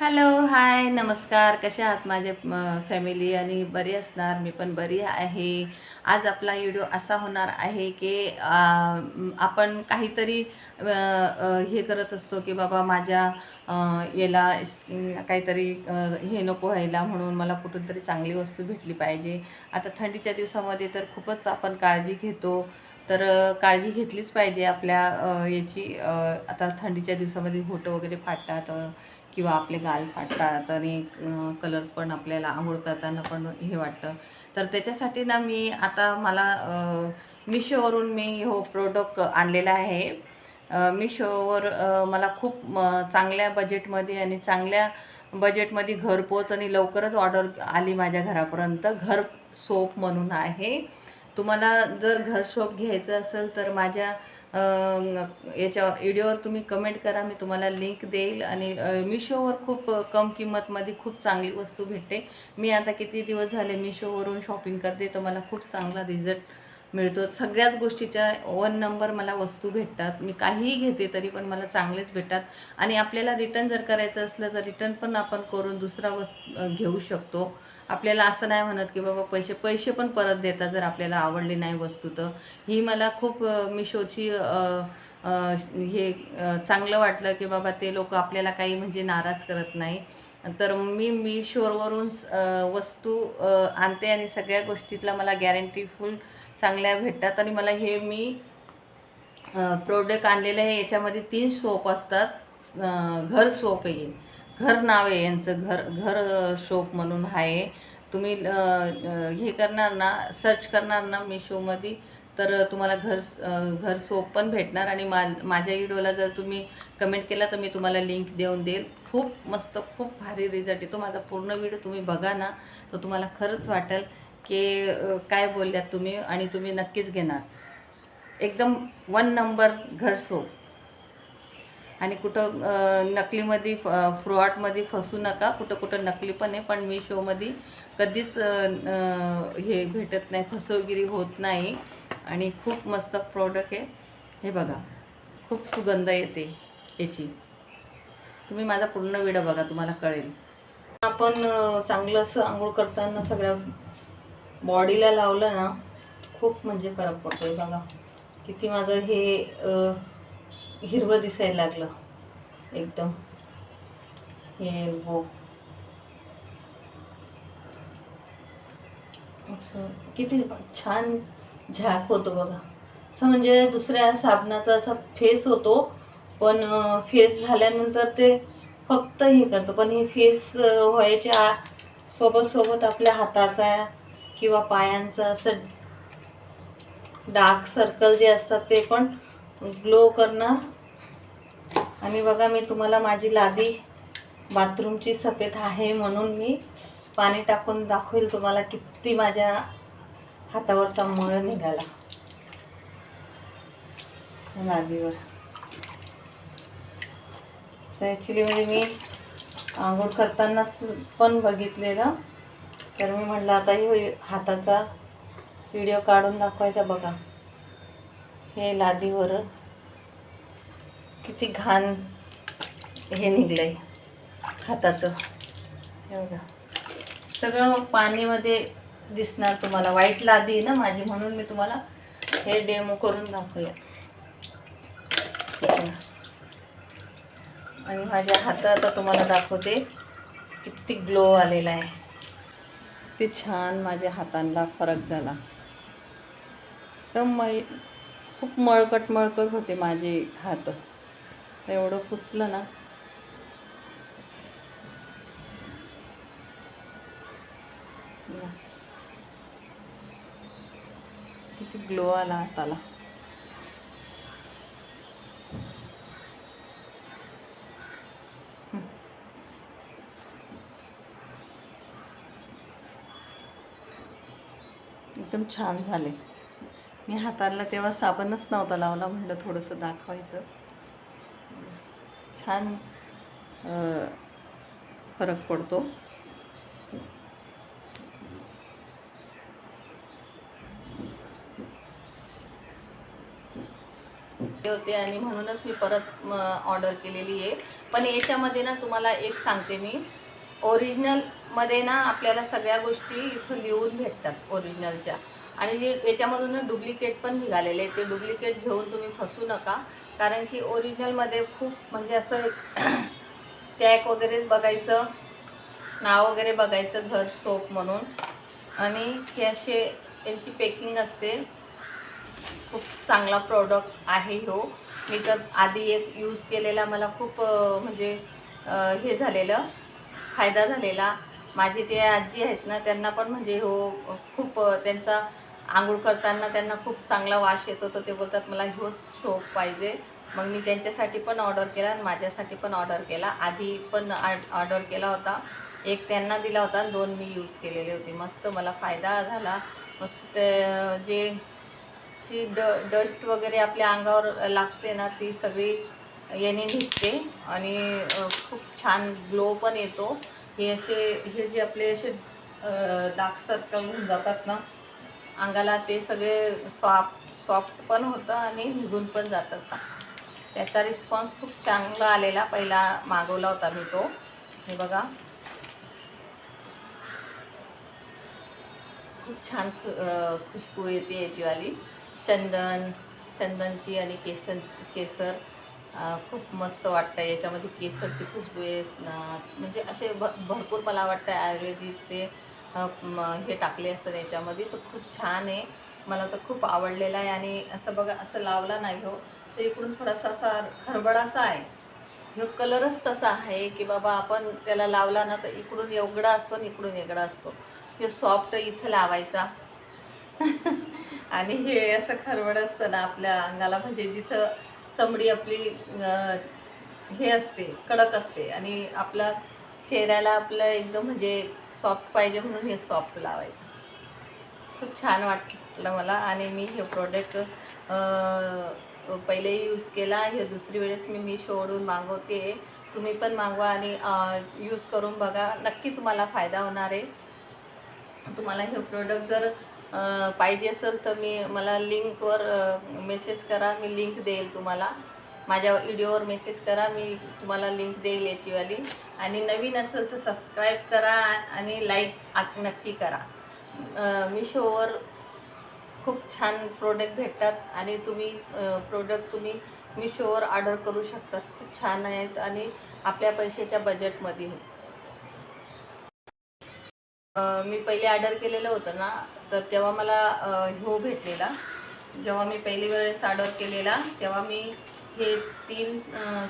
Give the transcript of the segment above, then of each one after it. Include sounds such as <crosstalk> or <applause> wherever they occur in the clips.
Hello hi नमस्कार. कशा आहात माझे फॅमिली आणि बरी असणार? मी पण बरी आहे. आज आपला व्हिडिओ असा होणार आहे की आपण काहीतरी हे करत असतो की बाबा माझ्या याला काहीतरी हे नको व्हायला म्हणून मला कुठून तरी चांगली वस्तू भेटली पाहिजे. आता थंडीच्या दिवसामध्ये तर खूपच आपण काळजी घेतो. तर काळजी घेतलीच पाहिजे आपल्या याची आता थंडीच्या दिवसामध्ये होटं वगैरे फाटतात किंवा आपले गाल फाटतात आणि कलर पण आपल्याला आंघोळ करताना पण हे वाटतं. तर त्याच्यासाठी ना मी आता मला मिशोवरून मी हो प्रोडक्ट आणलेला आहे. मिशोवर मला खूप चांगल्या बजेटमध्ये आणि चांगल्या बजेटमध्ये घरपोच आणि लवकरच ऑर्डर आली माझ्या घरापर्यंत. घर सोप म्हणून आहे. तुम्हाला जर घर सोप घ्यायचं असेल तर माझ्या याच्या व्हिडिओवर तुम्ही कमेंट करा मी तुम्हाला लिंक देईल आणि मिशोवर खूप कम किंमतमध्ये खूप चांगली वस्तू भेटते. मी आता किती दिवस झाले मिशोवरून शॉपिंग करते तर मला खूप चांगला रिझल्ट मिळतो. सगळ्याच गोष्टीच्या वन नंबर मला वस्तू भेटतात. मी काहीही घेते तरी पण मला चांगलेच भेटतात. आणि आपल्याला रिटर्न जर करायचं असलं तर रिटर्न पण आपण करून दुसरा वस्तू घेऊ शकतो. आपल्याला असं नाही म्हणत की बाबा पैसे पैसे पण परत देतात जर आपल्याला आवडली नाही वस्तू तर. ही मला खूप मिशोची हे चांगलं वाटलं की बाबा ते लोक आपल्याला काही म्हणजे नाराज करत नाही. तर मी मिशोवरून वस्तू आणते आणि सगळ्या गोष्टीतला मला गॅरंटी फुल चांगल्या भेटतात. आणि मला हे मी प्रोडक्ट आणलेलं आहे याच्यामध्ये तीन सोप असतात. घर सोप येईल. घर नाव आहे यांचं घर घर शॉप म्हणून आहे. तुम्ही हे करणार ना सर्च करणार ना मिशोमध्ये तर तुम्हाला घर घर सोप पण भेटणार आणि मा माझ्या व्हिडिओला जर तुम्ही कमेंट केला तर मी तुम्हाला लिंक देऊन देईल. खूप मस्त खूप भारी रिझल्ट येतो माझा पूर्ण व्हिडिओ तुम्ही बघा ना तर तुम्हाला खरंच वाटेल की काय बोलल्यात तुम्ही आणि तुम्ही नक्कीच घेणार. एकदम वन नंबर घर सोप आणि कुठं नकलीमध्ये फ फ्रॉडमध्ये फसू नका कुठं कुठं नकली पण आहे पण मी शोमध्ये कधीच हे भेटत नाही फसवगिरी होत नाही. आणि खूप मस्त प्रॉडक्ट आहे. हे बघा खूप सुगंध येते याची. तुम्ही माझा पूर्ण व्हिडिओ बघा तुम्हाला कळेल. आपण चांगलं असं आंघोळ करताना सगळ्या बॉडीला लावलं ना खूप म्हणजे फरक पडतो बघा. किती माझं हे हिरवं दिसायला लागलं. एकदम. हे एल्बो किती छान झाक होतो बघा. असं म्हणजे दुसऱ्या साबणाचा असा फेस होतो पण फेस झाल्यानंतर ते फक्त हे करतो. पण हे फेस व्हायच्या सोबत सोबत आपल्या हाताचा किंवा पायांचा असं डार्क सर्कल जे असतात ते पण ग्लो करणार. आणि बघा मी तुम्हाला माझी लादी बाथरूमची सफेद आहे म्हणून मी पाणी टाकून दाखवेल तुम्हाला किती माझ्या हातावरचा मळ निघाला. लादीवर. ॲक्च्युली म्हणजे मी आंघोळ करताना पण बघितलेलं. तर मी म्हटलं आता हे हाताचा व्हिडिओ काढून दाखवायचा बघा. हे लादीवर किती घाण हे निघलंय हाताचं. हे बघा. सगळं पाणीमध्ये दिसणार तुम्हाला. वाईट लादी आहे ना माझी म्हणून मी तुम्हाला हे डेमो करून दाखवूया आणि माझ्या हातात तुम्हाला दाखवते किती ग्लो आलेला आहे. किती छान माझ्या हातांना फरक झाला. तर मै खूप मळकट मळकट होते माझे हात. एवढं पुसलं ना. किती ग्लो आला हाताला. एकदम छान झाले. मी हाताला तेव्हा साबणच नव्हता लावला म्हटलं थोडंसं दाखवायचं. छान फरक पडतो. होते आणि म्हणूनच मी परत ऑर्डर केलेली आहे. पण याच्यामध्ये ना तुम्हाला एक सांगते मी. ओरिजिनलमध्ये ना आपल्याला सगळ्या गोष्टी इथं लिहून भेटतात ओरिजिनलच्या आणि जे याच्यामधून डुप्लिकेट पण निघालेले ते डुप्लिकेट घेऊन तुम्ही फसू नका. कारण की ओरिजिनलमध्ये खूप म्हणजे असं टॅग <clears throat> वगैरे बघायचं नाव वगैरे बघायचं घर सोप म्हणून. आणि हे असे यांची पेकिंग असते. खूप चांगला प्रॉडक्ट आहे हो. मी तर आधी एक यूज केलेला मला खूप म्हणजे हे झालेलं फायदा झालेला. माझी ते आजी आहेत ना त्यांना पण म्हणजे हो खूप त्यांचा आंघोळ करताना त्यांना खूप चांगला वास येतो तर ते बोलतात मला ह्योच सोप पाहिजे. मग मी त्यांच्यासाठी पण ऑर्डर केला आणि माझ्यासाठी पण ऑर्डर केला. आधी पण ऑर्डर केला होता. एक त्यांना दिला होता आणि दोन मी यूज केलेले होते. मस्त मला फायदा झाला. मस्त जे शी ड डस्ट वगैरे आपल्या अंगावर लागते ना ती सगळी याने निघते आणि खूप छान ग्लो पण येतो. हे असे हे जे आपले असे डार्क सर्कल होऊन जातात ना अंगाला ते सगळे सॉफ्ट सॉफ्ट पण होतं आणि निघून पण जात असता त्याचा रिस्पॉन्स खूप चांगला आलेला पहिला मागवला होता मी तो. हे बघा. खूप छान खुशबू येते याचीवाली. चंदन चंदनची आणि केसन केसर खूप मस्त वाटतं याच्यामध्ये केसरची खुशबू आहे म्हणजे असे भ भरपूर मला वाटतं आयुर्वेदिकचे हे टाकले असं याच्यामध्ये तर खूप छान आहे. मला तर खूप आवडलेला आहे आणि असं बघा असं लावला नाही हो. तर इकडून थोडासा असा खरबडासा आहे. ह्यो कलरच तसा आहे की बाबा आपण त्याला लावला ना तर इकडून एवढा असतो आणि इकडून एवढा असतो. हे सॉफ्ट इथं लावायचा. <laughs> आणि हे असं खरवड असतं ना आपल्या अंगाला म्हणजे जिथं चमडी आपली हे असते कडक असते. आणि आपला चेहऱ्याला आपलं एकदम म्हणजे सॉफ्ट पाहिजे म्हणून हे सॉफ्ट लावायचं. खूप छान वाटलं मला आणि मी हे प्रोडक्ट पहिले यूज केला. हे दुसरी वेळेस मी मी शोडून मागवते. तुम्ही पण मागवा आणि यूज करून बघा. नक्की तुम्हाला फायदा होणार आहे. तुम्हाला हे प्रोडक्ट जर पाहिजे असेल तर मी मला लिंकवर मेसेज करा. मी लिंक देईल तुम्हाला. माझ्या व्हिडिओवर मेसेज करा मी तुम्हाला लिंक देईल याचीवाली. आणि नवीन असेल तर सबस्क्राईब करा आणि लाईक नक्की करा. मिशोवर खूप छान प्रोडक्ट भेटतात आणि तुम्ही प्रोडक्ट तुम्ही मिशोवर ऑर्डर करू शकतात. खूप छान आहेत आणि आपल्या पैशाच्या बजेटमध्ये मी पहिले ऑर्डर केलेलं होतं ना तर तेव्हा मला अ, ह्यो भेटलेला. जेव्हा मी पहिली वेळेस ऑर्डर केलेला तेव्हा मी हे तीन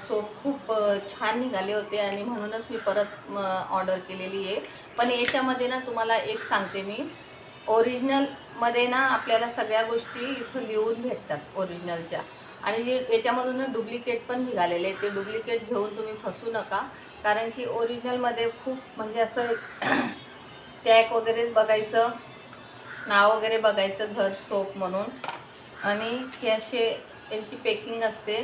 सोप खूप छान निघाले होते आणि म्हणूनच मी परत ऑर्डर केलेली आहे. पण याच्यामध्ये ना तुम्हाला एक सांगते मी. ओरिजिनलमध्ये ना आपल्याला सगळ्या गोष्टी इथं लिहून भेटतात ओरिजिनलच्या आणि जे याच्यामधून ना डुप्लिकेट पण निघालेले आहे ते डुप्लिकेट घेऊन तुम्ही फसू नका. कारण की ओरिजिनलमध्ये खूप म्हणजे असं टॅग <clears throat> वगैरे बघायचं नाव वगैरे बघायचं घर सोप म्हणून. आणि हे असे यांची पेकिंग असते.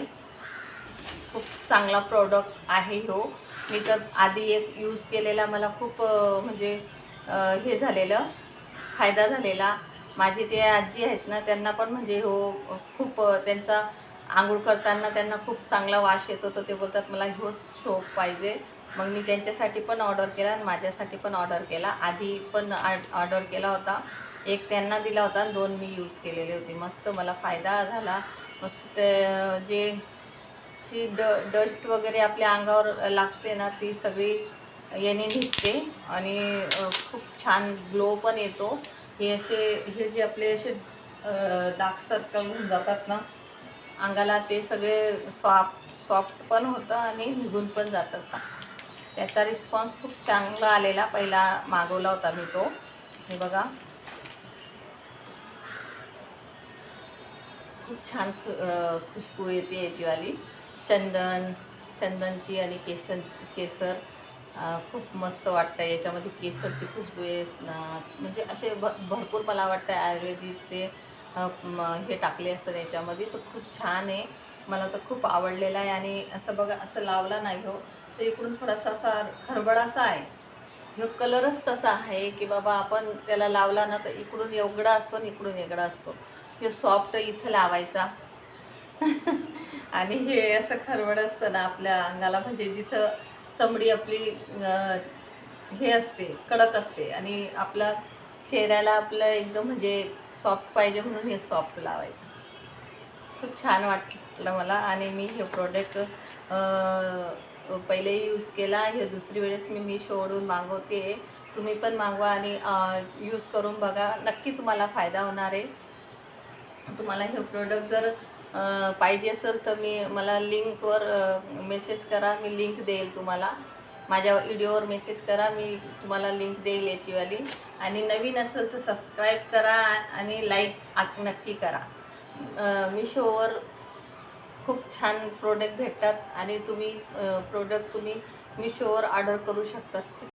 खूप चांगला प्रॉडक्ट आहे हो. मी तर आधी एक यूज केलेला मला खूप म्हणजे हे झालेलं फायदा झालेला. माझी ते आजी आहेत ना त्यांना पण म्हणजे हो खूप त्यांचा आंघोळ करताना त्यांना खूप चांगला वास येतो. तर ते बोलतात मला हो शोक पाहिजे. मग मी त्यांच्यासाठी पण ऑर्डर केला आणि माझ्यासाठी पण ऑर्डर केला. आधी पण ऑर्डर केला होता. एक त्यांना दिला होता आणि दोन मी यूज केलेले होते. मस्त मला फायदा झाला. मस्त जे शी ड डस्ट वगैरे आपल्या अंगावर लागते ना ती सगळी याने निघते. आणि खूप छान ग्लो पण येतो. हे असे हे जे आपले असे डार्क सर्कल होऊन जातात ना अंगाला ते सगळे सॉफ्ट सॉफ्ट पण होतं आणि निघून पण जातात त्याचा रिस्पॉन्स खूप चांगला आलेला पहिला मागवला होता मी तो. हे बघा. खूप छान खुशबू येते याचीवाली. चंदन चंदनची आणि केसर केसर खूप मस्त वाटतं याच्यामध्ये केसरची खुशबू आहे म्हणजे असे भ भरपूर मला वाटतं आयुर्वेदिकचे हे टाकले असं याच्यामध्ये. तर खूप छान आहे. मला तर खूप आवडलेला आहे. आणि असं बघा असं लावला नाही हो. तर इकडून थोडासा असा खरबडासा आहे. ह्यो कलरच तसा आहे की बाबा आपण त्याला लावला ना तर इकडून एवढा असतो आणि इकडून वेगळा असतो. हे सॉफ्ट इथं लावायचा. आणि हे असं खरवड असतं ना आपल्या अंगाला म्हणजे जिथं चमडी आपली हे असते कडक असते. आणि आपला चेहऱ्याला आपलं एकदम म्हणजे सॉफ्ट पाहिजे म्हणून हे सॉफ्ट लावायचं. खूप छान वाटलं मला. आणि मी हे प्रोडक्ट पहिले यूज केला. हे दुसरी वेळेस मी मिशोवरून मागवते. तुम्ही पण मागवा आणि यूज करून बघा. नक्की तुम्हाला फायदा होणार आहे. तुम्हाला हे प्रोडक्ट जर पाहिजे असेल तर मी मला लिंकवर मेसेज करा मी लिंक देईल तुम्हाला. माझ्या व्हिडिओवर मेसेज करा मी तुम्हाला लिंक देईल याचीवाली. आणि नवीन असेल तर सबस्क्राईब करा आणि लाईक नक्की करा. मिशोवर खूप छान प्रोडक्ट भेटतात आणि तुम्ही प्रोडक्ट तुम्ही मिशोवर ऑर्डर करू शकतात.